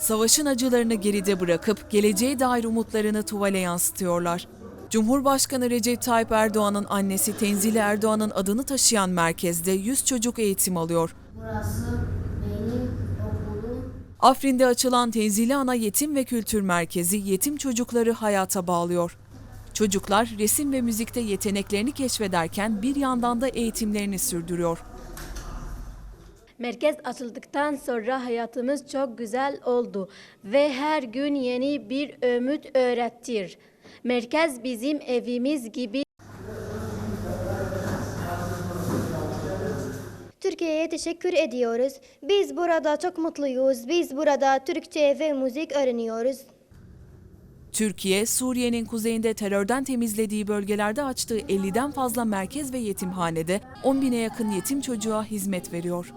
Savaşın acılarını geride bırakıp geleceğe dair umutlarını tuvale yansıtıyorlar. Cumhurbaşkanı Recep Tayyip Erdoğan'ın annesi Tenzile Erdoğan'ın adını taşıyan merkezde 100 çocuk eğitim alıyor. Burası benim okulum. Afrin'de açılan Tenzile Ana Yetim ve Kültür Merkezi yetim çocukları hayata bağlıyor. Çocuklar resim ve müzikte yeteneklerini keşfederken bir yandan da eğitimlerini sürdürüyor. Merkez açıldıktan sonra hayatımız çok güzel oldu ve her gün yeni bir ümit öğretir. Merkez bizim evimiz gibi Türkiye'ye teşekkür ediyoruz. Biz burada çok mutluyuz. Biz burada Türkçe ve müzik öğreniyoruz. Türkiye, Suriye'nin kuzeyinde terörden temizlediği bölgelerde açtığı 50'den fazla merkez ve yetimhanede 10 bine yakın yetim çocuğa hizmet veriyor.